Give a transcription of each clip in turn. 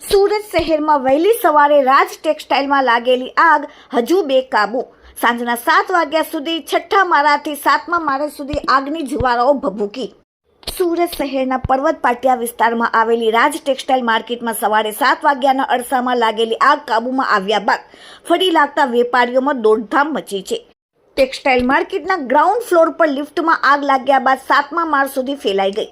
સુરત શહેરમાં વહેલી સવારે રાજ ટેક્સટાઇલમાં લાગેલી આગ હજુ બેકાબુ. સાંજના સાત વાગ્યા સુધી છઠ્ઠા માળાથી સાતમા માળા સુધી આગની જુવારાઓ ભભૂકી. સુરત શહેરના પર્વત પાટિયા વિસ્તારમાં આવેલી રાજ ટેક્સટાઇલ માર્કેટમાં સવારે સાત વાગ્યાના અરસામાં લાગેલી આગ કાબૂમાં આવ્યા બાદ ફરી લાગતા વેપારીઓમાં દોડધામ મચી છે. ટેક્સટાઇલ માર્કેટના ગ્રાઉન્ડ ફ્લોર પર લિફ્ટમાં આગ લાગ્યા બાદ સાતમા માળ સુધી ફેલાઈ ગઈ.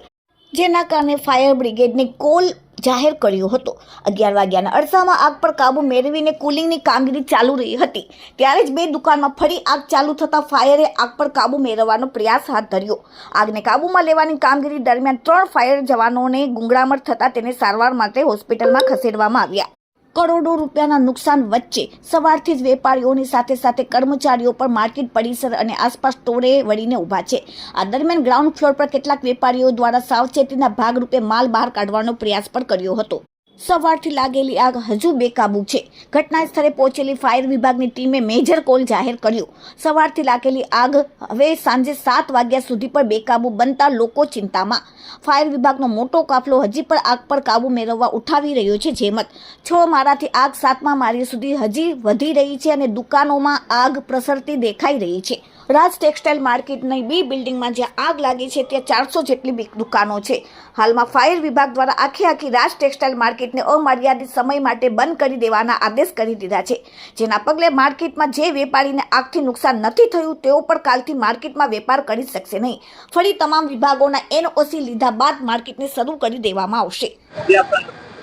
જેના કારણે ફાયર બ્રિગેડને કોલ જાહેર કર્યો હતો. અગિયાર વાગ્યાના અરસામાં આગ પર કાબુ મેળવીને કુલિંગની કામગીરી ચાલુ રહી હતી. ત્યારે જ બે દુકાનમાં ફરી આગ ચાલુ થતાં ફાયરે આગ પર કાબુ મેળવવાનો પ્રયાસ હાથ ધર્યો. આગને કાબૂમાં લેવાની કામગીરી દરમિયાન ત્રણ ફાયર જવાનોને ગુંગળામણ થતાં તેને સારવાર માટે હોસ્પિટલમાં ખસેડવામાં આવ્યા. કરોડો રૂપિયાના નુકસાન વચ્ચે સવારથી જ વેપારીઓની સાથે સાથે કર્મચારીઓ પણ માર્કેટ, પરિસર અને આસપાસ ટોળે વળીને ઊભા છે. આ દરમિયાન ગ્રાઉન્ડ ફ્લોર પર કેટલાક વેપારીઓ દ્વારા સાવચેતીના ભાગરૂપે માલ બહાર કાઢવાનો પ્રયાસ પણ કર્યો હતો. સવારથી લાગેલી આગ હજુ બેકાબુ છે. ઘટના સ્થળે પહોંચેલી ફાયર વિભાગની ટીમે મેજર કોલ જાહેર કર્યો. સવારથી લાગેલી આગ હવે સાંજે સાત વાગ્યા સુધી પણ બેકાબુ બનતા લોકો ચિંતામાં. ફાયર વિભાગનો મોટો કાફલો હજી પણ આગ પર કાબુ મેળવવા ઉઠાવી રહ્યો છે જેમત છ મારાથી આગ સાતમા માળી સુધી હજી વધી રહી છે અને દુકાનોમાં આગ પ્રસરતી દેખાઈ રહી છે. રાજ ટેક્સટાઇલ માર્કેટની બી બિલ્ડિંગમાં જ્યાં આગ લાગી છે ત્યાં ચારસો જેટલી બી દુકાનો છે હાલમાં ફાયર વિભાગ દ્વારા આખી આખી રાજ ટેક્સટાઇલ માર્કેટને અમર્યાદિત સમય માટે બંધ કરી દેવાના આદેશ કરી દીધા છે જેના પગલે માર્કેટમાં જે વેપારીને આગથી નુકસાન નથી થયું તેઓ પણ કાલથી માર્કેટમાં વેપાર કરી શકશે નહીં ફરી તમામ વિભાગોના એનઓસી લીધા બાદ માર્કેટને શરૂ કરી દેવામાં આવશે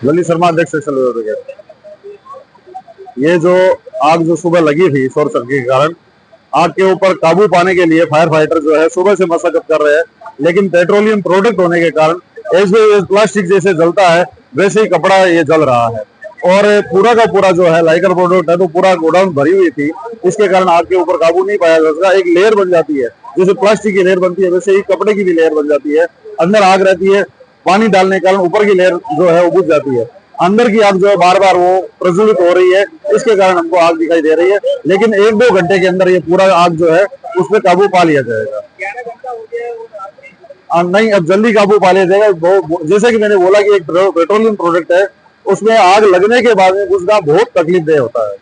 वली शर्मा अध्यक्ष सेक्शन ब्रिगेड ये जो आग जो सुबह लगी थी शोर सर्किट के कारण आग के ऊपर काबू पाने के लिए फायर फाइटर जो है सुबह से मशक्कत कर रहे हैं। लेकिन पेट्रोलियम प्रोडक्ट होने के कारण ऐसे प्लास्टिक जैसे जलता है, वैसे ही कपड़ा ये जल रहा है। और पूरा का पूरा जो है लाइकर प्रोडक्ट है तो पूरा गोडाउन भरी हुई थी। इसके कारण आग के ऊपर काबू नहीं पाया जा सका एक लेयर बन जाती है, जैसे प्लास्टिक की लेयर बनती है, वैसे ही कपड़े की भी लेयर बन जाती है। अंदर आग रहती है, पानी डालने के कारण ऊपर की लेयर जो है वो बुझ जाती है। अंदर की आग जो है बार बार वो प्रज्वलित हो रही है। इसके कारण हमको आग दिखाई दे रही है। लेकिन एक दो घंटे के अंदर ये पूरा आग जो है उस पर काबू पा लिया जाएगा। आ, नहीं अब जल्दी काबू पा लिया जाएगा। जैसे कि मैंने बोला कि एक पेट्रोलियम प्रोडक्ट है उसमें आग लगने के बाद में उसका बहुत तकलीफ़ दे होता है।